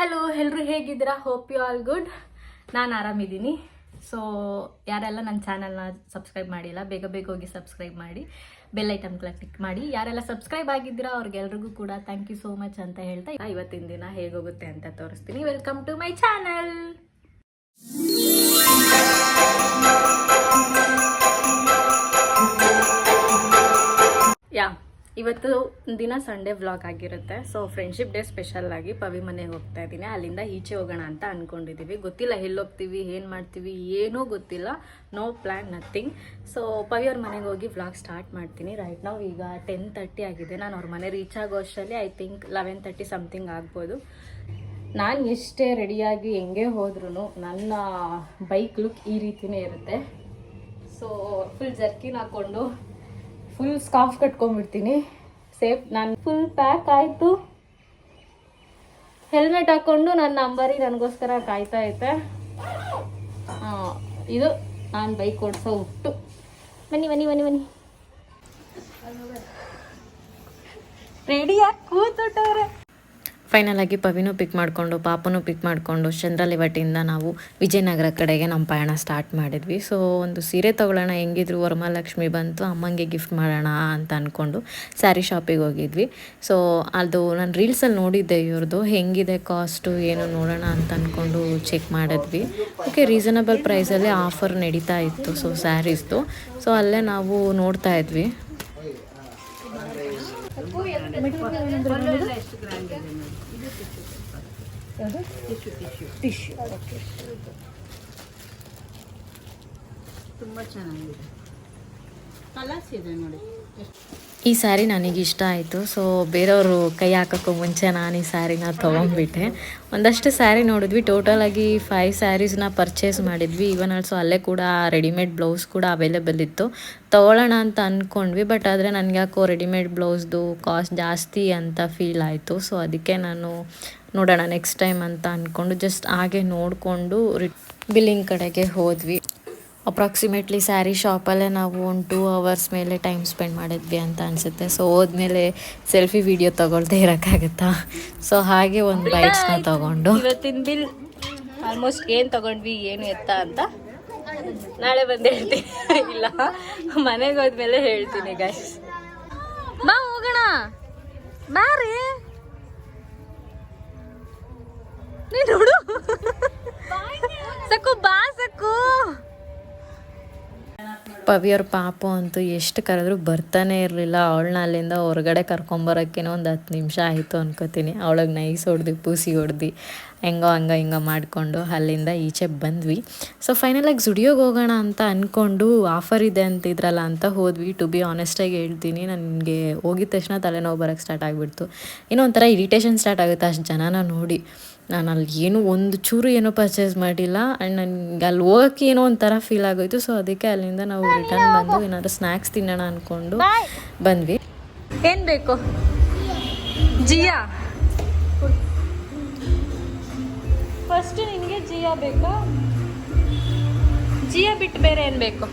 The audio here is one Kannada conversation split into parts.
ಹಲೋ ಎಲ್ಲರೂ ಹೇಗಿದ್ದೀರಾ? ಹೋಪ್ ಯು ಆಲ್ ಗುಡ್ ನಾನು ಆರಾಮಿದ್ದೀನಿ. ಸೊ ಯಾರೆಲ್ಲ ನನ್ನ ಚಾನಲ್ನ ಸಬ್ಸ್ಕ್ರೈಬ್ ಮಾಡಿಲ್ಲ, ಬೇಗ ಬೇಗ ಹೋಗಿ ಸಬ್ಸ್ಕ್ರೈಬ್ ಮಾಡಿ. ಬೆಲ್ ಐಟಮ್ ಕ್ಲಿಕ್ ಮಾಡಿ. ಯಾರೆಲ್ಲ ಸಬ್ಸ್ಕ್ರೈಬ್ ಆಗಿದ್ದೀರಾ, ಅವ್ರಿಗೆಲ್ರಿಗೂ ಕೂಡ ಥ್ಯಾಂಕ್ ಯು ಸೋ ಮಚ್ ಅಂತ ಹೇಳ್ತಾ ಇವತ್ತಿನ ದಿನ ಹೇಗೋಗುತ್ತೆ ಅಂತ ತೋರಿಸ್ತೀನಿ. ವೆಲ್ಕಮ್ ಟು ಮೈ ಚಾನಲ್ ಇವತ್ತು ದಿನ ಸಂಡೇ ವ್ಲಾಗ್ ಆಗಿರುತ್ತೆ. ಸೊ ಫ್ರೆಂಡ್ಶಿಪ್ ಡೇ ಸ್ಪೆಷಲ್ ಆಗಿ ಪವಿ ಮನೆಗೆ ಹೋಗ್ತಾ ಇದ್ದೀನಿ ಅಲ್ಲಿಂದ ಈಚೆ ಹೋಗೋಣ ಅಂತ ಅಂದ್ಕೊಂಡಿದ್ದೀವಿ ಗೊತ್ತಿಲ್ಲ ಎಲ್ಲಿ ಹೋಗ್ತೀವಿ ಏನು ಮಾಡ್ತೀವಿ, ಏನೂ ಗೊತ್ತಿಲ್ಲ. No plan nothing so Pavi ಅವ್ರ ಮನೆಗೆ ಹೋಗಿ ವ್ಲಾಗ್ ಸ್ಟಾರ್ಟ್ ಮಾಡ್ತೀನಿ. ರೈಟ್ ನಾವು ಈಗ ಟೆನ್ ತರ್ಟಿ ಆಗಿದೆ. ನಾನು ಅವ್ರ ಮನೆ ರೀಚ್ ಆಗೋ ಅಷ್ಟರಲ್ಲಿ I think eleven thirty something ಆಗ್ಬೋದು. ನಾನು ಎಷ್ಟೇ ರೆಡಿಯಾಗಿ ಹೆಂಗೆ ಹೋದ್ರೂ ನನ್ನ ಬೈಕ್ ಲುಕ್ ಈ ರೀತಿಯೇ ಇರುತ್ತೆ. ಸೊ ಫುಲ್ ಜರ್ಕಿನ ಹಾಕ್ಕೊಂಡು ಫುಲ್ ಸ್ಕಾಫ್ ಕಟ್ಕೊಂಡ್ಬಿಡ್ತೀನಿ. ಸೇಫ್ ನಾನು ಫುಲ್ ಪ್ಯಾಕ್ ಆಯಿತು. ಹೆಲ್ಮೆಟ್ ಹಾಕ್ಕೊಂಡು ನನ್ನ ನಂಬರಿ ನನಗೋಸ್ಕರ ಕಾಯ್ತಾ ಐತೆ ಇದು ನಾನು ಬೈಕ್ ಓಡಿಸೋ ಹುಟ್ಟು. ಬನ್ನಿ ಬನ್ನಿ ಬನ್ನಿ ಬನ್ನಿ. ರೆಡಿಯಾಗಿ ಕೂತ್ಬಿಟ್ಟವ್ರೆ. ಫೈನಲ್ ಆಗಿ ಪವಿನೂ ಪಿಕ್ ಮಾಡಿಕೊಂಡು, ಪಾಪನೂ ಪಿಕ್ ಮಾಡಿಕೊಂಡು, ಚಂದ್ರಲಿವಟಿಯಿಂದ ನಾವು ವಿಜಯನಗರ ಕಡೆಗೆ ನಮ್ಮ ಪಯಣ ಸ್ಟಾರ್ಟ್ ಮಾಡಿದ್ವಿ. ಸೊ ಒಂದು ಸೀರೆ ತೊಗೊಳ್ಳೋಣ, ಹೆಂಗಿದ್ರು ವರಮಹಾಲಕ್ಷ್ಮಿ ಬಂತು, ಅಮ್ಮಂಗೆ ಗಿಫ್ಟ್ ಮಾಡೋಣ ಅಂತ ಅಂದ್ಕೊಂಡು ಸ್ಯಾರಿ ಶಾಪಿಗೆ ಹೋಗಿದ್ವಿ. ಸೊ ಅದು ನಾನು ರೀಲ್ಸಲ್ಲಿ ನೋಡಿದ್ದೆ ಇವ್ರದ್ದು ಹೆಂಗಿದೆ ಕಾಸ್ಟು ಏನು ನೋಡೋಣ ಅಂತ ಅಂದ್ಕೊಂಡು ಚೆಕ್ ಮಾಡಿದ್ವಿ. ಓಕೆ ರೀಸನಬಲ್ ಪ್ರೈಸಲ್ಲೇ ಆಫರ್ ನಡೀತಾ ಇತ್ತು ಸೊ ಸ್ಯಾರೀಸ್ದು ಸೊ ಅಲ್ಲೇ ನಾವು ನೋಡ್ತಾ ಇದ್ವಿ. ತುಂಬ ಚೆನ್ನಾಗಿದೆ. ಕಲರ್ಸ್ ಇದೆ ನೋಡಿ. ಈ ಸ್ಯಾರಿ ನನಗೆ ಇಷ್ಟ ಆಯಿತು. ಸೊ ಬೇರೆಯವರು ಕೈ ಹಾಕೋಕ್ಕೂ ಮುಂಚೆ ನಾನು ಈ ಸ್ಯಾರಿನ ತೊಗೊಂಡ್ಬಿಟ್ಟೆ. ಒಂದಷ್ಟು ಸ್ಯಾರಿ ನೋಡಿದ್ವಿ. ಟೋಟಲ್ ಆಗಿ ಫೈವ್ ಸ್ಯಾರೀಸ್ನ ಪರ್ಚೇಸ್ ಮಾಡಿದ್ವಿ. ಈವನ್ ಆಲ್ಸೋ ಅಲ್ಲೇ ಕೂಡ ರೆಡಿಮೇಡ್ ಬ್ಲೌಸ್ ಕೂಡ ಅವೈಲೇಬಲ್ ಇತ್ತು. ತೊಗೊಳ್ಳೋಣ ಅಂತ ಅಂದ್ಕೊಂಡ್ವಿ ಬಟ್ ಆದರೆ ನನಗೆ ಯಾಕೋ ರೆಡಿಮೇಡ್ ಬ್ಲೌಸ್ದು ಕಾಸ್ಟ್ ಜಾಸ್ತಿ ಅಂತ ಫೀಲ್ ಆಯಿತು. ಸೊ ಅದಕ್ಕೆ ನಾನು ನೋಡೋಣ ನೆಕ್ಸ್ಟ್ ಟೈಮ್ ಅಂತ ಅಂದ್ಕೊಂಡು ಜಸ್ಟ್ ಹಾಗೆ ನೋಡಿಕೊಂಡು ಬಿಲ್ಲಿಂಗ್ ಕಡೆಗೆ ಹೋದ್ವಿ. ಅಪ್ರಾಕ್ಸಿಮೇಟ್ಲಿ ಸ್ಯಾರಿ ಶಾಪಲ್ಲೇ ನಾವು ಒಂದು ಟೂ ಅವರ್ಸ್ ಮೇಲೆ ಟೈಮ್ ಸ್ಪೆಂಡ್ ಮಾಡಿದ್ವಿ ಅಂತ ಅನಿಸುತ್ತೆ. ಸೊ ಹೋದ್ಮೇಲೆ ಸೆಲ್ಫಿ ವಿಡಿಯೋ ತಗೊಳ್ದೇ ಇರೋಕ್ಕಾಗತ್ತಾ? ಸೊ ಹಾಗೆ ಒಂದು ಬೈಕ್ಸ್ನ ತಗೊಂಡು. ಇವತ್ತಿನ ಬಿಲ್ ಆಲ್ಮೋಸ್ಟ್ ಏನು ತಗೊಂಡ್ವಿ ಏನು ಎತ್ತ ಅಂತ? ನಾಳೆ ಬಂದು ಹೇಳ್ತೀನಿ. ಇಲ್ಲ ಮನೆಗೆ ಹೋದ್ಮೇಲೆ ಹೇಳ್ತೀನಿ ಗಾಯ್ಸ್ ಬಾ ಹೋಗೋಣ. ಬಾರಿ ನೀನು ನೋಡು. ಸಕ್ಕು ಬಾ ಸಕ್ಕು ಪವಿಯವ್ರ ಪಾಪು ಅಂತೂ ಎಷ್ಟು ಕರೆದ್ರು ಬರ್ತಾನೆ ಇರಲಿಲ್ಲ. ಅವಳನ್ನ ಅಲ್ಲಿಂದ ಹೊರಗಡೆ ಕರ್ಕೊಂಬರೋಕ್ಕೇನೋ ಒಂದು ಹತ್ತು ನಿಮಿಷ ಆಯಿತು ಅನ್ಕೋತೀನಿ. ಅವಳಿಗೆ ನೈಸ್ ಹೊಡ್ದು, ಪೂಸಿ ಹೊಡ್ದು. ಹೆಂಗೋ ಹಂಗ ಹಿಂಗ ಮಾಡಿಕೊಂಡು ಅಲ್ಲಿಂದ ಈಚೆ ಬಂದ್ವಿ. ಸೊ ಫೈನಲಾಗಿ ಜುಡಿಯೋಗೆ ಹೋಗೋಣ ಅಂತ ಅಂದ್ಕೊಂಡು ಆಫರ್ ಇದೆ ಅಂತಿದ್ರಲ್ಲ ಅಂತ ಹೋದ್ವಿ. ಟು ಬಿ ಆನೆಸ್ಟಾಗಿ ಹೇಳ್ತೀನಿ ನನಗೆ ಹೋಗಿದ ತಕ್ಷಣ ತಲೆನೋವು ಬರೋಕ್ಕೆ ಸ್ಟಾರ್ಟ್ ಆಗಿಬಿಡ್ತು. ಏನೋ ಒಂಥರ ಇರಿಟೇಷನ್ ಸ್ಟಾರ್ಟ್ ಆಗುತ್ತೆ ಅಷ್ಟು ಜನನ ನೋಡಿ. ನಾನು ಅಲ್ಲಿ ಏನೂ ಒಂದು ಚೂರು ಏನೂ ಪರ್ಚೇಸ್ ಮಾಡಿಲ್ಲ ಆ್ಯಂಡ್ ನನಗೆ ಅಲ್ಲಿ ಹೋಗೋಕ್ಕೆ ಏನೋ ಒಂಥರ ಫೀಲ್ ಆಗೋಯ್ತು. ಸೊ ಅದಕ್ಕೆ ಅಲ್ಲಿಂದ ನಾವು ರಿಟರ್ನ್ ಬಂದು ಏನಾದರೂ ಸ್ನ್ಯಾಕ್ಸ್ ತಿನ್ನೋಣ ಅಂದ್ಕೊಂಡು ಬಂದ್ವಿ. ಏನು ಬೇಕು? ಜಿಯಾ? ಫಸ್ಟ್ ನಿನಗೆ ಜಿಯಾ ಬೇಕಾ? ಜಿಯಾ ಬಿಟ್ಟು ಬೇರೆ ಏನು ಬೇಕು?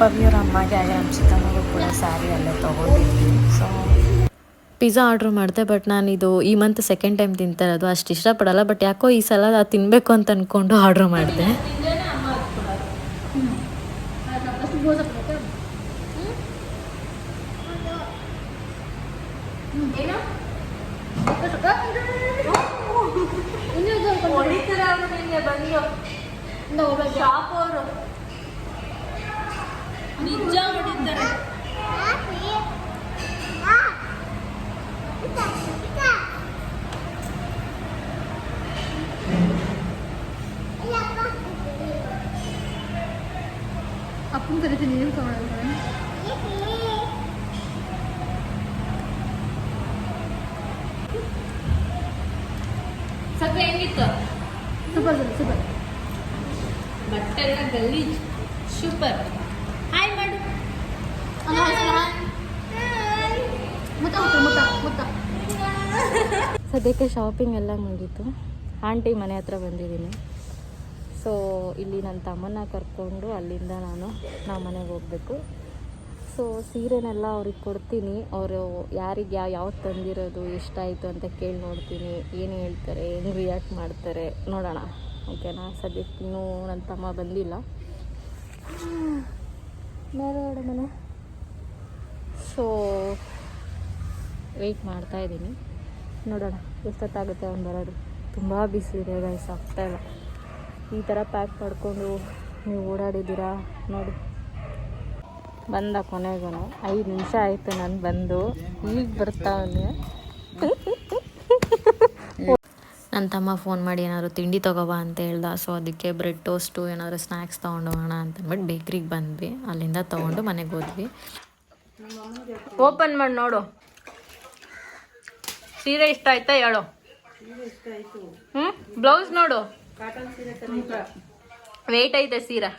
ಪವಿಯವ್ರ ಅಮ್ಮಗೆ ಹಾಗೆ ಅನ್ಸುತ್ತನಗೂ ಕೂಡ ಸ್ಯಾರಿ ಅಲ್ಲೇ ತೊಗೊಂಡಿದ್ವಿ. ಸೊ ಪಿಜ್ಜಾ ಆರ್ಡ್ರ್ ಮಾಡಿದೆ, ಬಟ್ ನಾನು ಇದು ಈ ಮಂತ್ ಸೆಕೆಂಡ್ ಟೈಮ್ ತಿಂತಾ ಇರೋದು, ಅಷ್ಟು ಇಷ್ಟಪಡಲ್ಲ, ಬಟ್ ಯಾಕೋ ಈ ಸಲ ಅದು ತಿನ್ನಬೇಕು ಅಂತ ಅಂದ್ಕೊಂಡು ಆರ್ಡ್ರ್ ಮಾಡಿದೆ. ನಿಜ ಅಪ್ಪನ ಕರಿತೀನಿ ನೀವು ತಗೊಳ್ಳೋದು ಸ್ವಲ್ಪ ಹೆಂಗಿತ್ತು ಸೂಪರ್ ಸರ್ ಸೂಪರ್ ಬಟ್ಟೆ ಎಲ್ಲ ಗಲೀಜ್ ಸೂಪರ್ ಹಾಯ್ ಮಾಡು ಮುತ್ತ ಮುತ್ತ ಮುತ್ತ ಮುತ್ತ ಸದ್ಯಕ್ಕೆ ಶಾಪಿಂಗ್ ಎಲ್ಲ ಮುಗೀತು. ಆಂಟಿ ಮನೆ ಹತ್ರ ಬಂದಿದ್ದೀನಿ. ಸೊ ಇಲ್ಲಿ ನನ್ನ ತಮ್ಮನ ಕರ್ಕೊಂಡು ಅಲ್ಲಿಂದ ನಾನು ನಮ್ಮ ಮನೆಗೆ ಹೋಗಬೇಕು. ಸೊ ಸೀರೆನೆಲ್ಲ ಅವ್ರಿಗೆ ಕೊಡ್ತೀನಿ. ಅವರು ಯಾರಿಗೆ ಯಾವ, ಯಾವ್ದು ತಂದಿರೋದು, ಎಷ್ಟಾಯಿತು ಅಂತ ಕೇಳಿ ನೋಡ್ತೀನಿ. ಏನು ಹೇಳ್ತಾರೆ, ಏನು ರಿಯಾಕ್ಟ್ ಮಾಡ್ತಾರೆ ನೋಡೋಣ. ಓಕೆನಾ ಸದ್ಯಕ್ಕೆ ಇನ್ನೂ ನನ್ನ ತಮ್ಮ ಬಂದಿಲ್ಲ. ಮೇಲೆ ಮನೆ? ಸೊ ವೆಯ್ಟ್ ಮಾಡ್ತಾ ಇದ್ದೀನಿ. ನೋಡೋಣ. ಎಷ್ಟೊತ್ತಾಗುತ್ತೆ ಅವ್ನು ಬರೋದು ತುಂಬ ಬಿಸಿಲಿದೆ ಗೈಸ್ ಆಗ್ತಾಯಿಲ್ಲ ಈ ಥರ ಪ್ಯಾಕ್ ಮಾಡಿಕೊಂಡು ನೀವು ಓಡಾಡಿದ್ದೀರಾ ನೋಡಿ. ಬಂದ ಕೊನೆಗೂ ಐದು ನಿಮಿಷ ಆಯಿತು ನಾನು ಬಂದು. ಈಗ ಬರ್ತಾವನೆ ನನ್ನ ತಮ್ಮ ಫೋನ್ ಮಾಡಿ ಏನಾದ್ರು ತಿಂಡಿ ತಗೋಬಾ ಅಂತ ಹೇಳ್ದ. ಸೊ ಅದಕ್ಕೆ ಬ್ರೆಡ್ ಟೋಸ್ಟು ಏನಾದ್ರು ಸ್ನ್ಯಾಕ್ಸ್ ತೊಗೊಂಡು ಹೋಗೋಣ ಅಂತ ಅಂದ್ಬಿಟ್ಟು ಬೇಕ್ರಿಗೆ ಬಂದ್ವಿ. ಅಲ್ಲಿಂದ ತೊಗೊಂಡು ಮನೆಗೆ ಹೋದ್ವಿ. ಓಪನ್ ಮಾಡಿ ನೋಡು. ಸೀರೆ ಇಷ್ಟ ಆಯ್ತಾ ಹೇಳು? ಹ್ಮ್? ಬ್ಲೌಸ್ ನೋಡು. ವೆಯ್ಟ್ ಐತೆ ಸೀರೆ.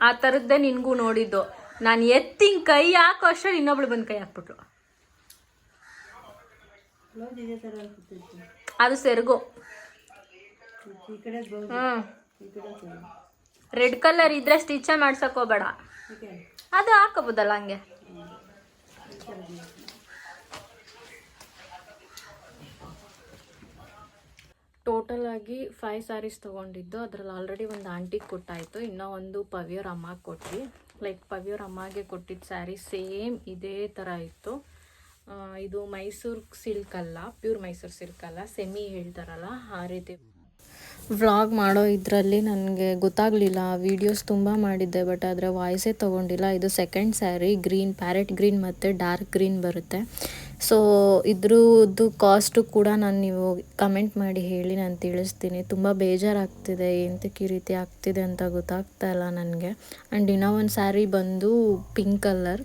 ಆ ಥರದ್ದೇ ನಿನಗೂ ನೋಡಿದ್ದು. ನಾನು ಎತ್ತಿನ ಕೈ ಹಾಕೋ ಅಷ್ಟರಲ್ಲಿ ಇನ್ನೊಬ್ಳು ಬಂದು ಕೈ ಹಾಕ್ಬಿಟ್ರು. ಅದು ಸೆರಗು. ಹ್ಞೂ ರೆಡ್ ಕಲರ್ ಇದ್ರೆ ಸ್ಟಿಚ್ ಮಾಡ್ಸಕ್ ಹೋಗ್ಬೇಡ. ಅದು ಹಾಕೋಬೋದಲ್ಲ ಹಂಗೆ. ಟೋಟಲ್ ಆಗಿ ಫೈವ್ ಸ್ಯಾರೀಸ್ ತೊಗೊಂಡಿದ್ದು. ಅದರಲ್ಲಿ ಆಲ್ರೆಡಿ ಒಂದು ಆಂಟಿಗೆ ಕೊಟ್ಟಾಯಿತು. ಇನ್ನೂ ಒಂದು ಪವಿಯರ್ ಅಮ್ಮಗೆ ಕೊಟ್ಟು ಲೈಕ್ ಪವಿಯರ್ ಅಮ್ಮಗೆ ಕೊಟ್ಟಿದ್ದ ಸ್ಯಾರಿ ಸೇಮ್ ಇದೇ ಥರ ಇತ್ತು. ಇದು ಮೈಸೂರು ಸಿಲ್ಕ್ ಅಲ್ಲ ಪ್ಯೂರ್ ಮೈಸೂರು ಸಿಲ್ಕ್ ಅಲ್ಲ ಸೆಮಿ ಹೇಳ್ತಾರಲ್ಲ, ಆ ರೀತಿ. ವ್ಲಾಗ್ ಮಾಡೋ ಇದರಲ್ಲಿ ನನಗೆ ಗೊತ್ತಾಗಲಿಲ್ಲ. ವೀಡಿಯೋಸ್ ತುಂಬ ಮಾಡಿದ್ದೆ ಬಟ್ ಆದರೆ ವಾಯ್ಸೇ ತೊಗೊಂಡಿಲ್ಲ. ಇದು second sari green parrot green ಮತ್ತು ಡಾರ್ಕ್ ಗ್ರೀನ್ ಬರುತ್ತೆ. ಸೊ ಇದ್ರದ್ದು ಕಾಸ್ಟು ಕೂಡ ನಾನು ನೀವು ಕಮೆಂಟ್ ಮಾಡಿ ಹೇಳಿ ನಾನು ತಿಳಿಸ್ತೀನಿ. ತುಂಬ ಬೇಜಾರಾಗ್ತಿದೆ. ಎಂತಕ್ಕೆ ಈ ರೀತಿ ಆಗ್ತಿದೆ ಅಂತ ಗೊತ್ತಾಗ್ತಾ ಇಲ್ಲ ನನಗೆ. ಆ್ಯಂಡ್ ಇನ್ನೂ ಒಂದು ಸ್ಯಾರಿ ಬಂದು pink colour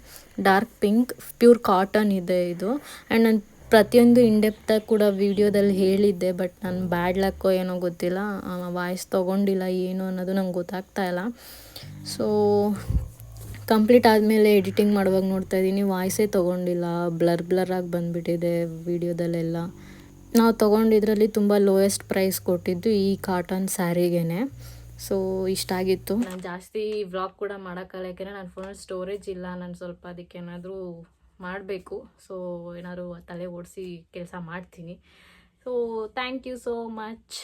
dark pink pure cotton ಇದೆ ಇದು. ಆ್ಯಂಡ್ ನಾನು ಪ್ರತಿಯೊಂದು ಇಂಡೆಪ್ತ ಕೂಡ ವಿಡಿಯೋದಲ್ಲಿ ಹೇಳಿದ್ದೆ ಬಟ್ ನಾನು ಬ್ಯಾಡ್ ಲಕ್ಕೋ ಏನೋ ಗೊತ್ತಿಲ್ಲ. ವಾಯ್ಸ್ ತೊಗೊಂಡಿಲ್ಲ, ಏನು ಅನ್ನೋದು ನಂಗೆ ಗೊತ್ತಾಗ್ತಾ ಇಲ್ಲ. ಸೊ ಕಂಪ್ಲೀಟ್ ಆದಮೇಲೆ ಎಡಿಟಿಂಗ್ ಮಾಡುವಾಗ ನೋಡ್ತಾ ಇದ್ದೀನಿ ವಾಯ್ಸೇ ತೊಗೊಂಡಿಲ್ಲ ಬ್ಲರ್ ಬ್ಲರಾಗಿ ಬಂದುಬಿಟ್ಟಿದೆ ವಿಡಿಯೋದಲ್ಲೆಲ್ಲ ನಾವು ತೊಗೊಂಡಿದ್ರಲ್ಲಿ ತುಂಬ ಲೋಯೆಸ್ಟ್ ಪ್ರೈಸ್ ಕೊಟ್ಟಿದ್ದು ಈ ಕಾಟನ್ ಸ್ಯಾರಿಗೇನೆ ಸೊ ಇಷ್ಟ ಆಗಿತ್ತು. ನಾನು ಜಾಸ್ತಿ ವ್ಲಾಗ್ ಕೂಡ ಮಾಡೋಕ್ಕಲ್ಲ ಯಾಕೆಂದರೆ ನನ್ನ ಫೋನಲ್ಲಿ ಸ್ಟೋರೇಜ್ ಇಲ್ಲ. ನಾನು ಸ್ವಲ್ಪ ಅದಕ್ಕೆ ಏನಾದರೂ ಮಾಡಬೇಕು. ಸೊ ಏನಾದ್ರು ತಲೆ ಓಡಿಸಿ ಕೆಲಸ ಮಾಡ್ತೀನಿ. So thank you so much